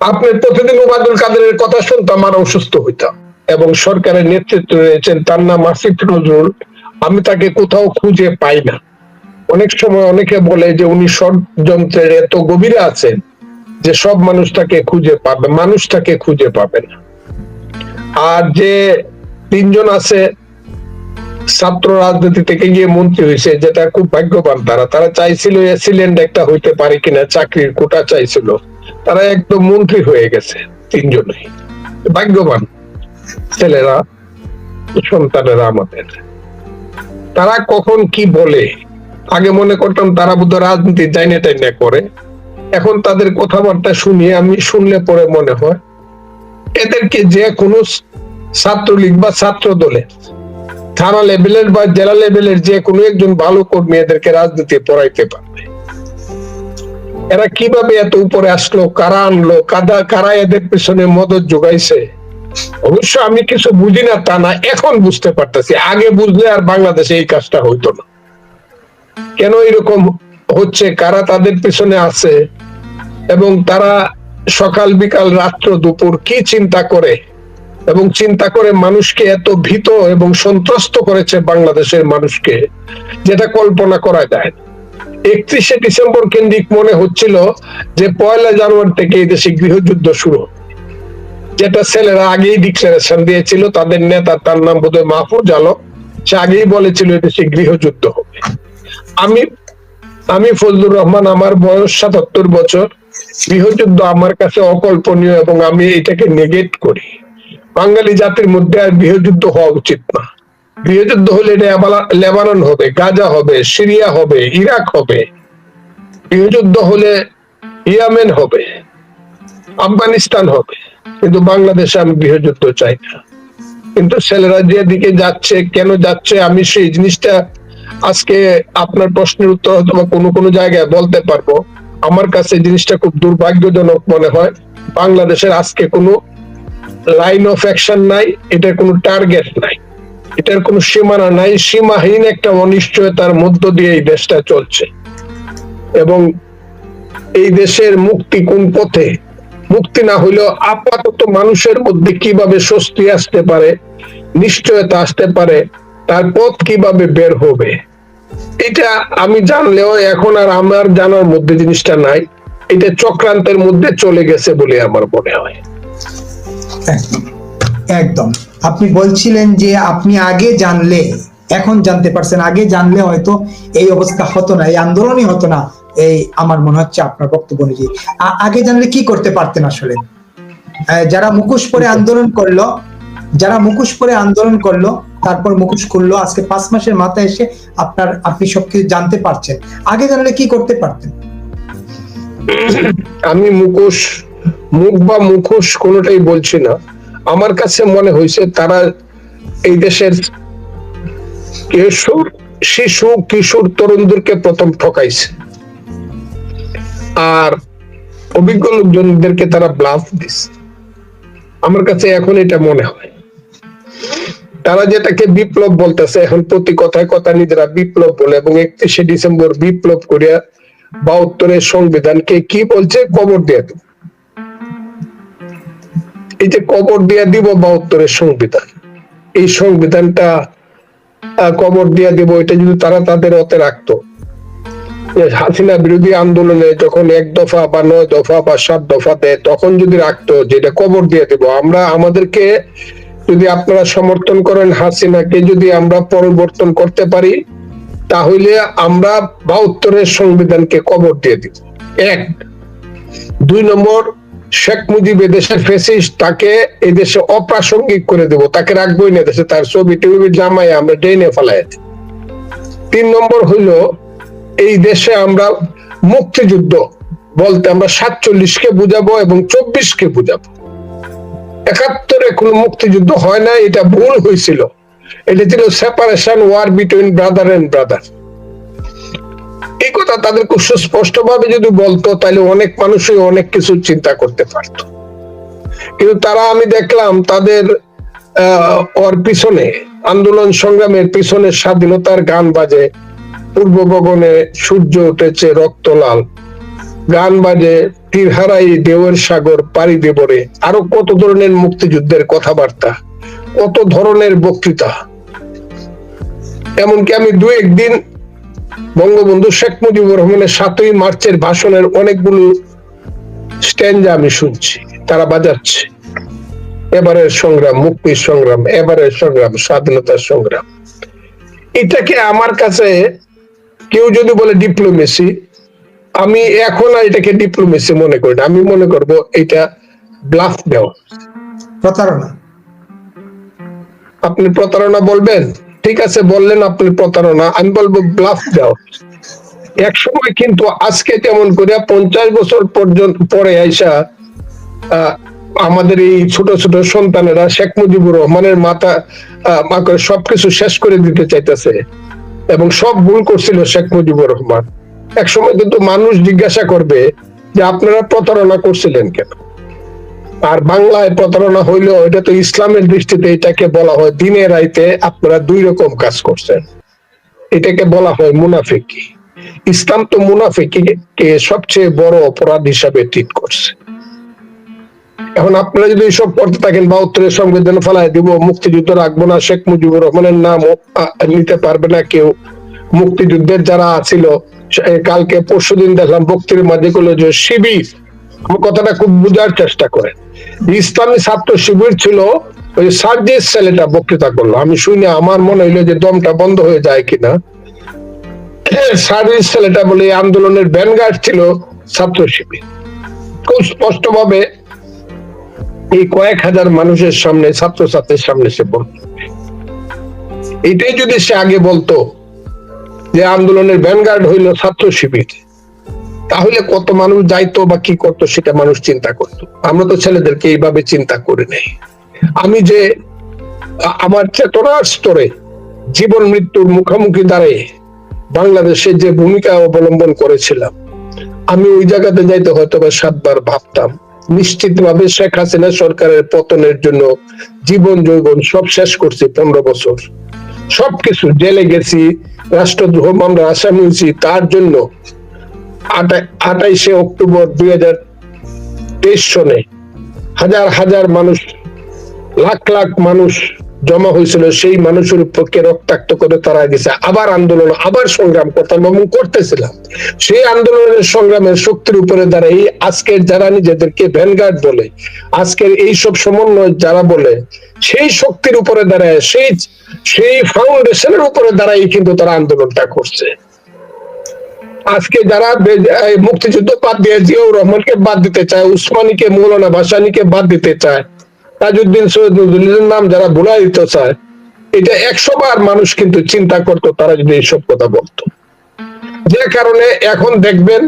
আপনার প্রতিদিন ওবায়দুল কাদেরের কথা শুনতাম আর অসুস্থ হইতাম। এবং সরকারের নেতৃত্ব রয়েছেন তার নাম আসিফ নজরুল। আমি তাকে কোথাও খুঁজে পাই না। অনেক সময় অনেকে বলে যে উনি ষড়যন্ত্রের এত গভীরে আছেন যে সব মানুষ তাকে খুঁজে পাবে, মানুষ তাকে খুঁজে পাবে না। আর যে তিনজন আছে, ছাত্র রাজনীতি থেকে গিয়ে মন্ত্রী হয়েছে, যেটা খুব ভাগ্যবান তারা। তারা চাইছিল এসিলেন্ট একটা হইতে পারে কিনা, চাকরির কোটা চাইছিল। তারা একদম মন্ত্রী হয়ে গেছে তিনজনেই। ভাগ্যবান ছেলেরা, সন্তানেরা আমাদের। তারা কখন কি বলে? আগে মনে করতাম তারা বোধ রাজনীতি জাইনে টাইনে করে। এখন তাদের কথাবার্তা শুনিয়ে আমি শুনলে পরে মনে হয় এদেরকে যে কোনো ছাত্রলীগ বা ছাত্র দলে, থানা লেভেলের বা জেলা লেভেলের যে কোনো একজন ভালো কর্মী এদেরকে রাজনীতি পড়াইতে পারবে। এরা কীভাবে এত উপরে আসলো, কারা আনলো, কাদা, কারা এদের পিছনে মদত যোগাইছে? অবশ্য আমি কিছু বুঝি না, তা না, এখন বুঝতে পারতেছি। আগে বুঝলে আর বাংলাদেশে এই কাজটা হইতো না। কেন এরকম হচ্ছে? কারা তাদের পিছনে আছে? এবং তারা সকাল বিকাল রাত্র দুপুর কি চিন্তা করে? এবং চিন্তা করে মানুষকে এত ভীত এবং সন্ত্রস্ত করেছে বাংলাদেশের মানুষকে, যেটা কল্পনা করা যায় না। একত্রিশে ডিসেম্বর কেন্দ্রিক মনে হচ্ছিল যে পয়লা জানুয়ারি থেকে এই দেশে গৃহযুদ্ধ শুরু যেটা ছেলেরা আগেই ডিক্লারেশন দিয়েছিল, তাদের নেতা তার নাম বোধহয় মাহফুজ আলম, সে আগেই বলেছিল এদেশে গৃহযুদ্ধ হবে। আমি আমি ফজলুর রহমান, আমার বয়স সাতাত্তর বছর, গৃহযুদ্ধ আমার কাছে অকল্পনীয় এবং আমি এটাকে নেগেট করি। বাঙালি জাতির মধ্যে আর গৃহযুদ্ধ হওয়া উচিত না। গৃহযুদ্ধ হলে লেবানন হবে, গাজা হবে, সিরিয়া হবে, ইরাক হবে। গৃহযুদ্ধ হলে ইয়ামেন হবে, আফগানিস্তান হবে। কিন্তু বাংলাদেশে আমি গৃহযুদ্ধ চাই না। কিন্তু ছেলেরা যেদিকে যাচ্ছে, কেন যাচ্ছে, আমি সেই জিনিসটা আজকে আপনার প্রশ্নের উত্তর হয়তো কোনো কোনো জায়গায় বলতে পারব। আমার কাছে জিনিসটা খুব দুর্ভাগ্যজনক মনে হয়, বাংলাদেশের আজকে কোনো লাইন অফ অ্যাকশন নাই, এটার কোনো টার্গেট নাই। এটার কোনো সীমানা নাই, সীমাহীন একটা অনিশ্চয়তার মধ্য দিয়ে এই দেশটা চলছে। এবং এই দেশের মুক্তি কোন পথে? মুক্তি না হইলেও আপাতত মানুষের মধ্যে কীভাবে স্বস্তি আসতে পারে, নিশ্চয়তা আসতে পারে, তার পথ কীভাবে বের হবে? এটা আমি জানলেও এখন আর আমার জানার মধ্যে জিনিসটা নাই। এটা চক্রান্তের মধ্যে চলে গেছে বলে আমার মনে হয়। একদম। একদম। আপনি বলছিলেন যে আপনি আগে জানলে এখন জানতে পারছেন আগে জানলে হয়তো এই অবস্থা হতো না এই আন্দোলনই হতো না এই আমার মনে হচ্ছে আপনার বক্তব্য অনুযায়ী। আগে জানলে কি করতে পারতেন আসলে? যারা মুখোশ পরে আন্দোলন করল যারা মুখোশ পরে আন্দোলন করল তারপর মুখোশ খুললো আজকে পাঁচ মাসের মাথায় এসে আপনার আপনি সবকিছু জানতে পারছেন। আগে জানলে কি করতে পারতেন? আমি মুখোশ মুখ বা মুখোশ কোনোটাই বলছি না। আমার কাছে মনে হয়েছে তারা এই দেশের কিশোর, শিশু, কিশোর তরুণদেরকে প্রথম ঠকাইছে। আর অভিজ্ঞ লোকজনদেরকে তারা ব্লাফ দিছে। আমার কাছে এখন এটা মনে হয়। তারা যেটাকে বিপ্লব বলতেছে, এখন প্রতি কথায় কথা নিজেরা বিপ্লব বলে এবং একত্রিশে ডিসেম্বর বিপ্লব করিয়া বাহাত্তরের সংবিধানকে কি বলছে? কবর দিয়ে দেব। এই যে কবর দিয়ে দিব বাহাত্তরের সংবিধান। এই সংবিধানটা কবর দিয়ে দিব, এটা যদি তারা তাদের অতে রাখতো। হাসিনা বিরোধী আন্দোলনে যখন এক দফা বা নয় দফা বা সাত দফা দেয়, তখন যদি রাখতো যে এটা কবর দিয়ে দেব, আমরা আমাদেরকে যদি আপনারা সমর্থন করেন হাসিনাকে যদি আমরা পরিবর্তন করতে পারি, তাহলে আমরা বাহাত্তরের সংবিধানকে কবর দিয়ে দিব। এক। দুই নম্বর শেখ মুজিব দেশের ফেসিস তাকে এই দেশে অপ্রাসঙ্গিক করে দেব, তাকে রাখবোই না দেশে তার ছবি টিভি জামাই আমরা ড্রেনে ফেলাই তিন নম্বর হইল, এই দেশে আমরা মুক্তিযুদ্ধ বলতে আমরা সাতচল্লিশ কে বুঝাবো এবং চব্বিশ কে বুঝাবো। একাত্তরে কোনো মুক্তিযুদ্ধ হয় না এটা ভুল হয়েছিল এটা ছিল separation war between brother and brother কথা তাদের খুব সুস্পষ্ট ভাবে যদি বলতো, তাহলে অনেক মানুষই অনেক কিছু চিন্তা করতে পারতো। কিন্তু তারা আমি দেখলাম, তাদের ওর পিছনে, আন্দোলন সংগ্রামের পিছনে স্বাধীনতার গান বাজে। পূর্ব গগনে সূর্য উঠেছে রক্ত লাল গান বাজে তীরহারাই দেওয়ের সাগর পাড়ি দেবরে আরও কত ধরনের মুক্তিযুদ্ধের কথাবার্তা, কত ধরনের বক্তৃতা। এমনকি আমি দু একদিন বঙ্গবন্ধু শেখ মুজিবুর রহমানের সাতই মার্চের ভাষণের অনেকগুলো স্ট্যান্ডা আমি শুনছি তারা বাজাচ্ছে। এবারের সংগ্রাম মুক্তির সংগ্রাম এবারের সংগ্রাম স্বাধীনতার সংগ্রাম। এটাকে আমার কাছে কেউ যদি বলে ডিপ্লোমেসি আমি এখন আর এটাকে ডিপ্লোমেসি মনে করি না। আমি মনে করব এটা ব্লাফ দেওয়া। প্রতারণা। আপনি প্রতারণা বলবেন? ঠিক আছে বললেন আপনি প্রতারণা আমি বলব ব্লাফ দাও। এক সময় কিন্তু আজকে যেমন করে পঞ্চাশ বছর পর্যন্ত পরে আইসা আমাদের এই ছোট ছোট সন্তানেরা শেখ মুজিবুর রহমানের আহ, মা করে সবকিছু শেষ করে দিতে চাইতেছে এবং সব ভুল করছিল শেখ মুজিবুর রহমান। এক সময় কিন্তু মানুষ জিজ্ঞাসা করবে যে আপনারা প্রতারণা করছিলেন কেন? আর বাংলায় প্রতারণা হইলেও এটা তো ইসলামের দৃষ্টিতে এটাকে বলা হয় দিনে রাইতে আপনারা দুই রকম কাজ করছেন। এটাকে বলা হয় মুনাফিকি। ইসলাম তো মুনাফিকি কে সবচেয়ে বড় অপরাধ হিসাবে ট্রিট করছে। এখন আপনারা যদি এসব করতে থাকেন, বাহাত্তরের সংবিধান ফেলায় দিব, মুক্তিযুদ্ধ রাখব না, শেখ মুজিবুর রহমানের নাম নিতে পারবে না কেউ। মুক্তিযুদ্ধের যারা আছিল কালকে পরশুদিন দেখলাম বক্তির মাঝে গুলো যে, শিবির কথাটা খুব বোঝার চেষ্টা করেন। ইসলামী ছাত্র শিবির ছিল, ওই সার্জিস ছেলেটা বক্তৃতা করল। আমি শুনে আমার মনে হইল যে দমটা বন্ধ হয়ে যায় কিনা। সার্জিস ছেলেটা বলে আন্দোলনের ছিল ছাত্র শিবির। খুব স্পষ্ট ভাবে এই কয়েক হাজার মানুষের সামনে, ছাত্রছাত্রীর সামনে সে বলল। এটাই যদি সে আগে বলতো যে আন্দোলনের ব্যানগার্ড হইল ছাত্র শিবির। তাহলে কত মানুষ যাইতো বা কি করতো সেটা মানুষ চিন্তা করতো। আমরা তো ছেলেদেরকে এইভাবে চিন্তা করি নাই। আমি যে, আমার চেতনার স্তরে জীবন মৃত্যুর মুখোমুখি দাঁড়িয়ে বাংলাদেশে যে ভূমিকা অবলম্বন করেছিলাম, আমি ওই জায়গাতে যাইতে হয়তো বা সাতবার ভাবতাম নিশ্চিত ভাবে শেখ হাসিনা সরকারের পতনের জন্য জীবন যৌবন সব শেষ করছি পনেরো বছর। সবকিছু জেলে গেছি, রাষ্ট্রদ্রোহ মামলা আসামি হয়েছি, তার জন্য আটাইশে অক্টোবর দুই হাজার তেইশ সনে হাজার হাজার মানুষ, লাখ লাখ মানুষ জমা হয়েছিল। সেই মানুষের পক্ষে রক্তাক্ত করে তারা গেছে। আবার আন্দোলন, আবার সংগ্রাম করতাম এবং করতেছিলাম। সেই আন্দোলনের সংগ্রামের শক্তির উপরে দাঁড়িয়ে আজকের যারা নিজেদেরকে ভ্যানগার্ড বলে, আজকের এই সব সমন্বয় যারা বলে, সেই শক্তির উপরে দাঁড়ায়, সেই সেই ফাউন্ডেশনের উপরে দাঁড়াই কিন্তু তারা আন্দোলনটা করছে। আজকে যারা মুক্তিযুদ্ধ বাদ দিয়ে জিয়াউর রহমানকে বাদ দিতে চায়, উসমানীকে, মৌলানা ভাসানীকে বাদ দিতে চায়, তাজউদ্দিন সৈয়দ নজরুলের নাম যারা ভুলাই দিতে চায়, এটা একশো বার মানুষ কিন্তু চিন্তা করতো, তারা যদি এইসব কথা বলতো। যে কারণে এখন দেখবেন,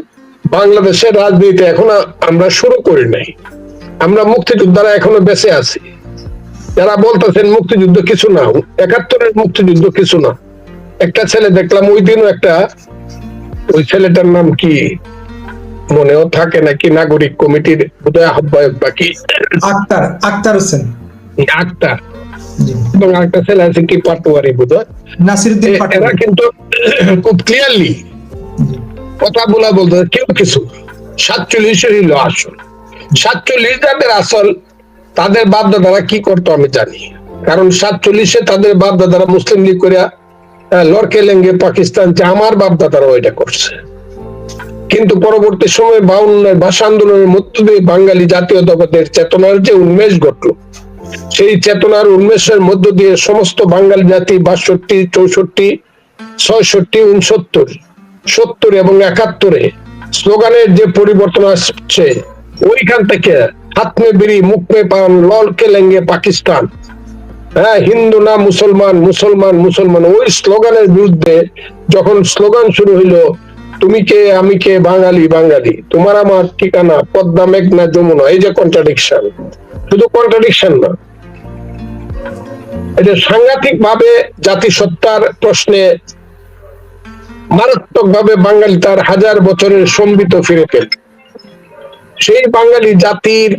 বাংলাদেশের রাজনীতি এখন আমরা শুরু করি নাই। আমরা মুক্তিযোদ্ধারা এখনও বেঁচে আছি। যারা বলতেছেন মুক্তিযুদ্ধ কিছু না, একাত্তরের মুক্তিযুদ্ধ কিছু না। একটা ছেলে দেখলাম, ওই দিনও একটা ওই ছেলেটার নাম কি? মনেও থাকে নাকি নাগরিক কমিটির বোধহয় আহ্বায়ক বাকি আক্তার আক্তার হোসেন। আক্তার। এবং আরেকটা ছেলে আছে কি পাটোয়ারি এরা কিন্তু খুব ক্লিয়ারলি কথা বলা বলতে কেউ কিছু। সাতচল্লিশের হইল আসল। সাতচল্লিশ যাদের আসল তাদের বাপ দাদারা কি করতো আমি জানি। কারণ সাতচল্লিশে তাদের বাপ দাদারা মুসলিম লীগ করে লড়কে লেঙ্গে পাকিস্তান আমার ওইটা করছে। কিন্তু পরবর্তী সময়ে বাউন্নের ভাষা আন্দোলনের মধ্য দিয়ে বাঙালি জাতীয়তাবাদের চেতনার যে উন্মেষ ঘটলো, সেই চেতনার উন্মেষের মধ্য দিয়ে সমস্ত বাঙালি জাতি বাষট্টি, চৌষট্টি, ছয়ষট্টি, উনসত্তর, সত্তর এবং একাত্তরে স্লোগানের যে পরিবর্তন আসছে, ওইখান থেকে হাত মে বিড়ি মুখ মে পান লল কেলেঙ্গে পাকিস্তান। হ্যাঁ হিন্দু না মুসলমান মুসলমান মুসলমান। ওই স্লোগানের বিরুদ্ধে যখন স্লোগান শুরু হইল, তুমি কে, আমি কে, বাঙালি বাঙালি? তোমার আমার ঠিকানা, পদ্মা, মেঘনা, যমুনা। এই যে কন্ট্রাডিকশন শুধু কন্ট্রাডিকশন না। এটা সাংঘাতিক ভাবে জাতিসত্তার প্রশ্নে মারাত্মক ভাবে বাঙালি তার হাজার বছরের সম্বিত ফিরে পেল। সেই বাঙালি জাতির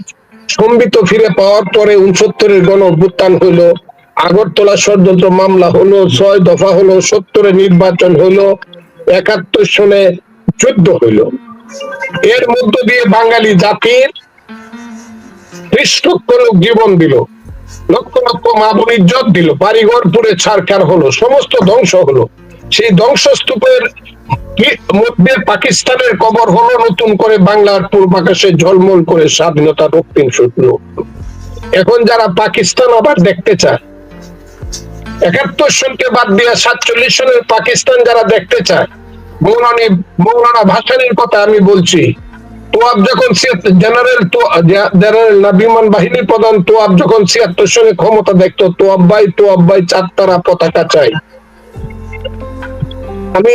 সম্বিত ফিরে পাওয়ার পরে উনসত্তরের গণ অভ্যুত্থান হইল আগরতলা ষড়যন্ত্র মামলা হলো, ছয় দফা হলো, সত্তরে নির্বাচন হলো, একাত্তর সনে যুদ্ধ হইল। এর মধ্য দিয়ে বাঙালি জাতির পৃষ্ঠক্ষরক জীবন দিল, লক্ষ লক্ষ মা বোন ইজ্জত দিল বাড়িঘর পুরে ছাড়খার হলো, সমস্ত ধ্বংস হলো। সেই ধ্বংসস্তূপের মধ্যে পাকিস্তানের কবর হলো, নতুন করে বাংলার পূর্বাকাশে ঝলমল করে স্বাধীনতা রক্তিম শুকনো এখন যারা পাকিস্তান আবার দেখতে চায় একাত্তর সনকে বাদ দিয়ে সাতচল্লিশ সনের পাকিস্তান যারা দেখতে চায়, মৌলানি, মৌলানা ভাসানির কথা আমি বলছি। তোয়াব যখন জেনারেল জেনারেল না বিমান বাহিনীর প্রধান যখন ছিয়াত্তর ক্ষমতা দেখতো পতাকা চাই আমি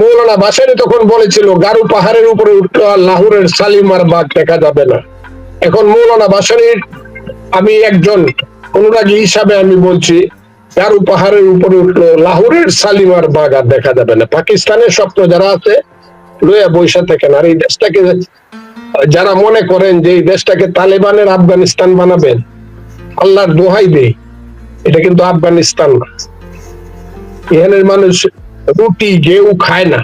মৌলানা ভাসানি তখন বলেছিল, গারু পাহাড়ের উপরে উঠল আর লাহোরের সালিমার বাগ দেখা যাবে না। এখন মৌলানা ভাসানির আমি একজন, অনুরাগী হিসাবে আমি বলছি গারু পাহাড়ের উপরে উঠল, লাহোরের সালিমার আর দেখা যাবে না। পাকিস্তানের স্বপ্ন যারা আছে লইয়া বৈশা থাকেন আর এই দেশটাকে যারা মনে করেন যে এই দেশটাকে তালেবানের আফগানিস্তান বানাবেন আল্লাহর দোহাই দেই, এটা কিন্তু আফগানিস্তান না। এখানের মানুষ রুটি গেউ খায় না।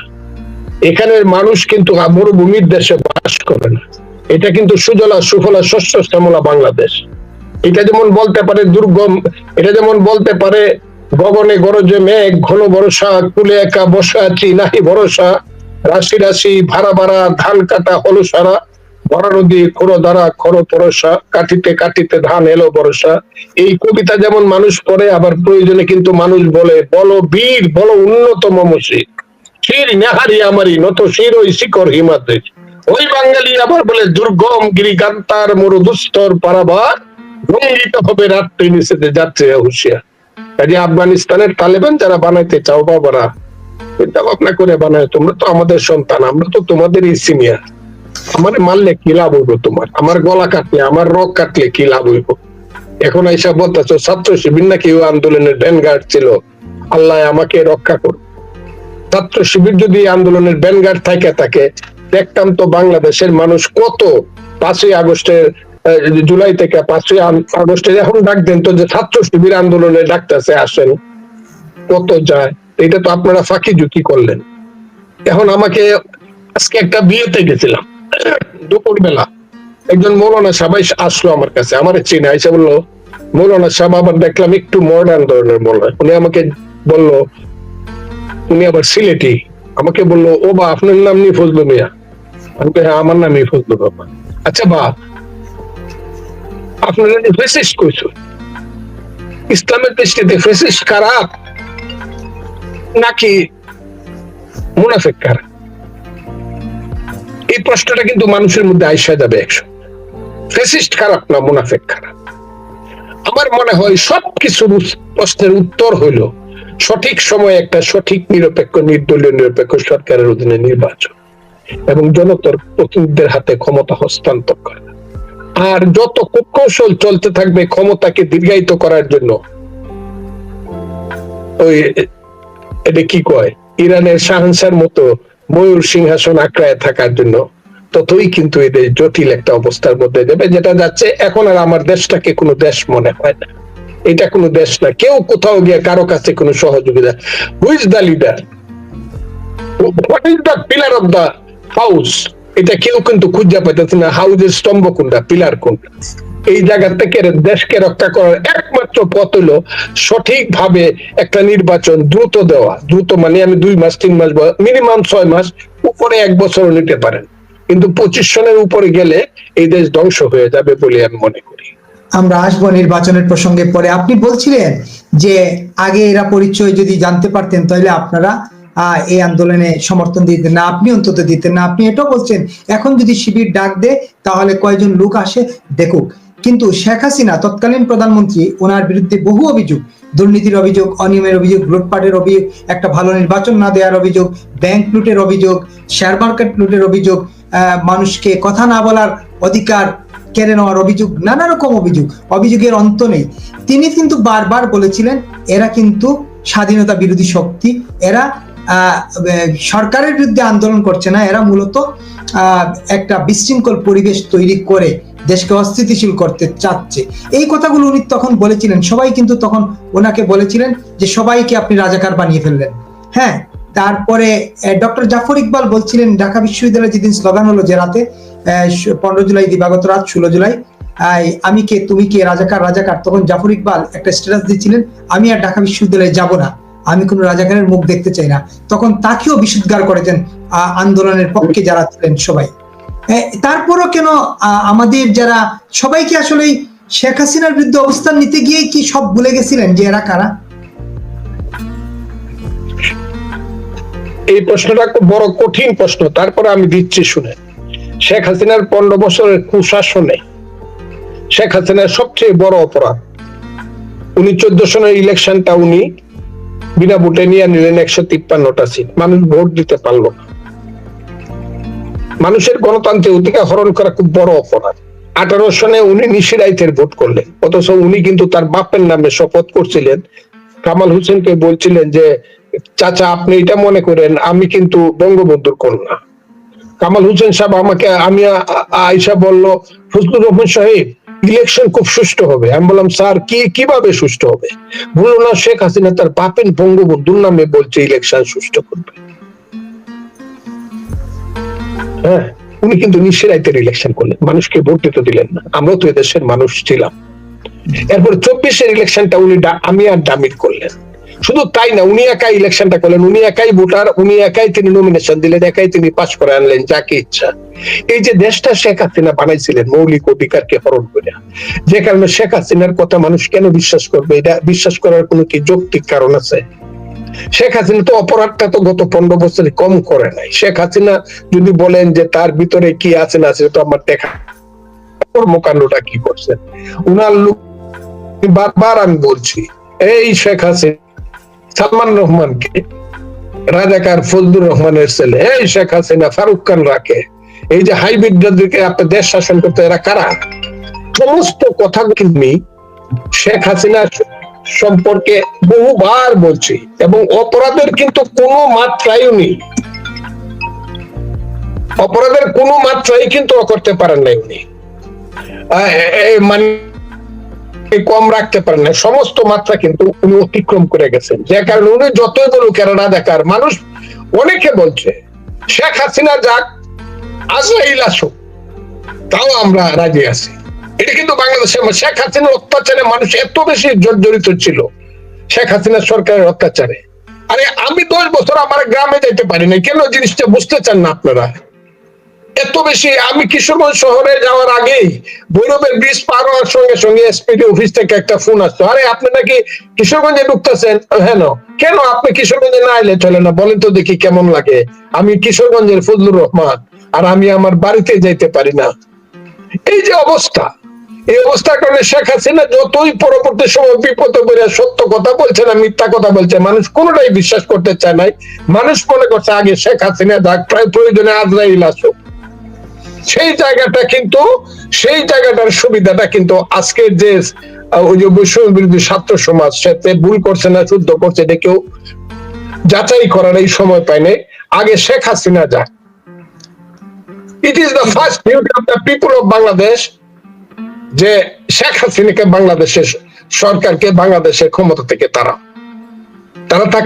এখানের মানুষ কিন্তু মরুভূমির দেশে বাস করে না। এটা কিন্তু সুজলা সুফলা শস্য শ্যামলা বাংলাদেশ। এটা যেমন বলতে পারে দুর্গম, এটা যেমন বলতে পারে গগনে গরজে মেঘ, ঘন বর্ষা, কুলে একা বসা আছি, নাহি ভরসা। রাশি রাশি, ভাড়া ভাড়া, ধান কাটা হলো সারা ভরা নদী খোড়ো দ্বারা খড় পরশা কাটিতে কাটিতে ধান এলো বর্ষা। এই কবিতা যেমন মানুষ পড়ে, আবার প্রয়োজনে কিন্তু মানুষ বলে, বলো বীর, বলো উন্নতম মসিদ শির নেহারি আমারি, নত শির ওই শিকর হিমাদ্রি ওই বাঙালি আবার বলে, দুর্গম গিরিকান্তার মরুদুস্তর পারাবার রঙ্গিত হবে রাত্রি নিষেধে যাচ্ছে হুশিয়া কাজে আফগানিস্তানের তালেবান যারা বানাইতে চাও বাবারা, চিন্তা ভাবনা করে বানায় তোমরা তো আমাদের সন্তান, আমরা তো তোমাদেরই সিনিয়র আমার মারলে কি লাভ হইব তোমার? আমার গলা কাটলে, আমার রক কাটলে কি লাভ হইব? এখন আইসা বলতেছো, ছাত্র শিবির নাকি ওই আন্দোলনের ভ্যানগার্ড ছিল? আল্লাহ আমাকে রক্ষা করুন ছাত্র শিবির যদি আন্দোলনের ব্যানগার্ড থাকে থাকে, দেখতাম তো বাংলাদেশের মানুষ কত পাঁচই আগস্টের জুলাই থেকে পাঁচই আগস্টে এখন ডাক দেন তো যে ছাত্র শিবির আন্দোলনে ডাকতেছে, আসেন কত যায়। এটা তো আপনারা ফাঁকি ঝুঁকি করলেন। এখন আমাকে আজকে একটা বিয়েতে গেছিলাম দুপুর বেলা একজন মৌলানা সবাই আসলো আমার কাছে, আমার চিনে এসে বলল, মৌলানা সাহেব, আবার দেখলাম একটু মডার্ন ধরনের মৌলানা। উনি আমাকে বলল, উনি আবার সিলেটি। আমাকে বলল, ও বা, আপনার নাম নিয়ে ফজলু মিয়া? আমি হ্যাঁ আমার নামই ফজলু বাবা। আচ্ছা বা আপনারা যে ফেসিস্ট কইছো? ইসলামের দৃষ্টিতে ফেসিস্ট খারাপ নাকি মুনাফেক খারাপ এই প্রশ্নটা কিন্তু মানুষের মধ্যে আইসা যাবে একশো। ফেসিস্ট খারাপ না মুনাফেক খারাপ আমার মনে হয় সবকিছুর উস- প্রশ্নের উত্তর হইল সঠিক সময়ে একটা সঠিক, নিরপেক্ষ, নির্দলীয়, নিরপেক্ষ সরকারের অধীনে নির্বাচন এবং জনতার প্রতিনিধিদের হাতে ক্ষমতা হস্তান্তর করা। আর যত কৌশল চলতে থাকবে ক্ষমতাকে দীর্ঘায়িত করার জন্য। ওই, এটা কি কয়? ইরানের শাহনশার মতো ময়ূর সিংহাসন আঁকড়ায় থাকার জন্য। ততই কিন্তু এদের জটিল একটা অবস্থার মধ্যে যাবে, যেটা যাচ্ছে এখন আর আমার দেশটাকে কোনো দেশ মনে হয় না। এটা কোনো দেশ না, কেউ কোথাও গিয়ে কারও কাছে কোনো সহযোগিতা। Who's the leader what is the pillar of the house এটা কেউ কিন্তু খুঁজে পাইতেছে না, হাউজের স্তম্ভ কোনটা, পিলার কোনটা। এই জায়গা থেকে দেশকে রক্ষা করার একমাত্র পথ হলো সঠিকভাবে একটা নির্বাচন দ্রুত দেওয়া। দ্রুত মানে আমি দুই মাস, তিন মাস মিনিমাম ছয় মাস উপরে এক বছরও নিতে পারেন। কিন্তু পঁচিশ সনের উপরে গেলে এই দেশ ধ্বংস হয়ে যাবে বলে আমি মনে করি। আমরা আসব নির্বাচনের প্রসঙ্গে পরে। আপনি বলছিলেন যে আগে এরা পরিচয় যদি জানতে পারতেন, তাহলে আপনারা এই আন্দোলনে সমর্থন দিতেন না, আপনি অন্তত দিতেন না। আপনি এটাও বলছেন, এখন যদি শিবির ডাক দেয়, তাহলে কয়জন লোক আসে? দেখুক। কিন্তু শেখ হাসিনা তৎকালীন প্রধানমন্ত্রী, ওনার বিরুদ্ধে বহু অভিযোগ, দুর্নীতির অভিযোগ, অনিয়মের অভিযোগ, লুটপাটের অভিযোগ, একটা ভালো নির্বাচন না দেওয়ার অভিযোগ ব্যাংক লুটের অভিযোগ শেয়ার মার্কেট লুটের অভিযোগ মানুষকে কথা না বলার অধিকার কেড়ে নেওয়ার অভিযোগ, নানা রকম অভিযোগ, অভিযোগের অন্ত নেই। তিনি কিন্তু বারবার বলেছিলেন, এরা কিন্তু স্বাধীনতা বিরোধী শক্তি, এরা সরকারের বিরুদ্ধে আন্দোলন করছে না, এরা মূলত একটা বিশৃঙ্খল পরিবেশ তৈরি করে দেশকে অস্থিতিশীল করতে চাচ্ছে। এই কথাগুলো উনি তখন বলেছিলেন, সবাই কিন্তু তখন ওনাকে বলেছিলেন যে সবাইকে আপনি রাজাকার বানিয়ে ফেললেন। হ্যাঁ তারপরে ডক্টর জাফর ইকবাল বলছিলেন, ঢাকা বিশ্ববিদ্যালয়ে যেদিন স্লোগান হলো যে রাতে পনেরো জুলাই দিবাগত রাত, ষোলো জুলাই আমি কে, তুমি কে, রাজাকার রাজাকার, তখন জাফর ইকবাল একটা স্ট্যাটাস দিচ্ছিলেন, আমি আর ঢাকা বিশ্ববিদ্যালয়ে যাব না। আমি কোনো রাজাকারের মুখ দেখতে চাই না। তখন তাকেও বিশুদ্ধার করেছেন আন্দোলনের পক্ষে যারা ছিলেন সবাই। তারপরও কেন আমাদের যারা সবাইকে আসলে শেখ হাসিনার বিরুদ্ধে অবস্থান নিতে গিয়ে কি সব ভুলে গেছিলেন যে এরা কারা? এই প্রশ্নটা একটা বড় কঠিন প্রশ্ন, তারপরে আমি দিচ্ছি শুনে। শেখ হাসিনার পনেরো বছরের কুশাসনে শেখ হাসিনার সবচেয়ে বড় অপরাধ, উনি চোদ্দ সনের ইলেকশনটা উনি বিনা ভোটে নিয়ে নিলেন একশো তিপ্পান্নটা সিট। মানুষ ভোট দিতে পারল না। মানুষের গণতান্ত্রিক অধিকার হরণ করা খুব বড় অপরাধ। আঠারো সনে উনি নিশিরাইতের ভোট করলেন। অথচ উনি কিন্তু তার বাপের নামে শপথ করছিলেন। কামাল হোসেনকে বলছিলেন যে, চাচা, আপনি এটা মনে করেন, আমি কিন্তু বঙ্গবন্ধুর কন্যা। কামাল হোসেন সাহেব আমাকে, আমি আ- আ- আয়সা বলল, ফজলুর রহমান সাহেব ইলেকশন খুব সুষ্ঠু হবে। আমি বললাম, স্যার, কি, কীভাবে সুষ্ঠু হবে? বলল না, শেখ হাসিনা তার বাপের বঙ্গবন্ধুর নামে বলছে ইলেকশন সুষ্ঠু করবে। হ্যাঁ উনি কিন্তু নিশ্চিরাইতের ইলেকশন করলেন। মানুষকে ভোট দিতে দিলেন না। আমরাও তো এদেশের মানুষ ছিলাম। এরপর চব্বিশের ইলেকশনটা উনি আমি আর ডামিট করলেন। শুধু তাই না, উনি একাই ইলেকশনটা করলেন, উনি একাই ভোটার, উনি একাই তিনি নমিনেশন দিলেন, একাই তিনি পাশ করে আনলেন, যাকে ইচ্ছা। এই যে দেশটা শেখ হাসিনা বানাইছিলেন, মৌলিক অধিকারকে হরণ করে, যে কারণে শেখ হাসিনার কথা মানুষ কেন বিশ্বাস করবে? এটা বিশ্বাস করার কোনো কি যৌক্তিক কারণ আছে? শেখ হাসিনা তো অপরাধটা তো গত পনেরো বছরে কম করে নাই। শেখ হাসিনা যদি বলেন যে তার ভিতরে কি আছে, না আছে তো আমার দেখা। কর্মকাণ্ডটা কি করছেন উনার লোক বারবার আমি বলছি, এই শেখ হাসিনা সালমান রহমানকে, রাজাকার ফজলুর রহমানের ছেলে। এই শেখ হাসিনা, ফারুক খান রাখে এই যে হাইব্রিডদেরকে আপনি দেশ শাসন করতে, এরা কারা? সমস্ত কথা কিন্তু শেখ হাসিনা সম্পর্কে বহুবার বলছি, এবং অপরাধের কিন্তু কোনো মাত্রাই নেই। অপরাধের কোনো মাত্রাই কিন্তু করতে পারেন নাই উনি। মানে কম রাখতে পারেন না সমস্ত মাত্রা কিন্তু উনি অতিক্রম করে গেছেন। যে কারণে উনি যতই বলুক এরা দেখার, মানুষ অনেকে বলছে, শেখ হাসিনা যাক, আজরাইল আসুক, তাও আমরা রাজি আছি। এটা কিন্তু বাংলাদেশে শেখ হাসিনার অত্যাচারে মানুষ এত বেশি জর্জরিত ছিল, শেখ হাসিনা সরকারের অত্যাচারে। আরে আমি দশ বছর আমার গ্রামে যেতে পারি না কেন জিনিসটা বুঝতে চান না আপনারা? এত বেশি, আমি কিশোরগঞ্জ শহরে যাওয়ার আগেই ভৈরবের ব্রিজ পার হওয়ার সঙ্গে সঙ্গে এসপিডি অফিস থেকে একটা ফোন আসতো। আরে, আপনি নাকি কিশোরগঞ্জে ঢুকতেছেন? হ্যাঁ কেন আপনি কিশোরগঞ্জে না এলে চলে না? বলেন তো দেখি কেমন লাগে। আমি কিশোরগঞ্জের ফজলুর রহমান, আর আমি আমার বাড়িতে যাইতে পারি না। এই যে অবস্থা, এই অবস্থার কারণে শেখ হাসিনা যতই পরবর্তী সময় বিপদে পড়ে, সত্য কথা বলছে না মিথ্যা কথা বলছে মানুষ কোনোটাই বিশ্বাস করতে চায় নাই। মানুষ মনে করছে, আগে শেখ হাসিনা যাক, প্রায় প্রয়োজনে আজরাইল আসুক। সেই জায়গাটা কিন্তু, সেই জায়গাটার সুবিধাটা কিন্তু আজকের যে ওই যে বৈষম্য বিরোধী ছাত্র সমাজ সাথে ভুল করছে না, শুদ্ধ করছে, এটা কেউ যাচাই করার এই সময় পায়নি আগে শেখ হাসিনা যাক। It is the first duty of the people of Bangladesh যে শেখ হাসিনাকে বাংলাদেশের সরকারকে, বাংলাদেশের ক্ষমতা থেকে তারা তারা তাকে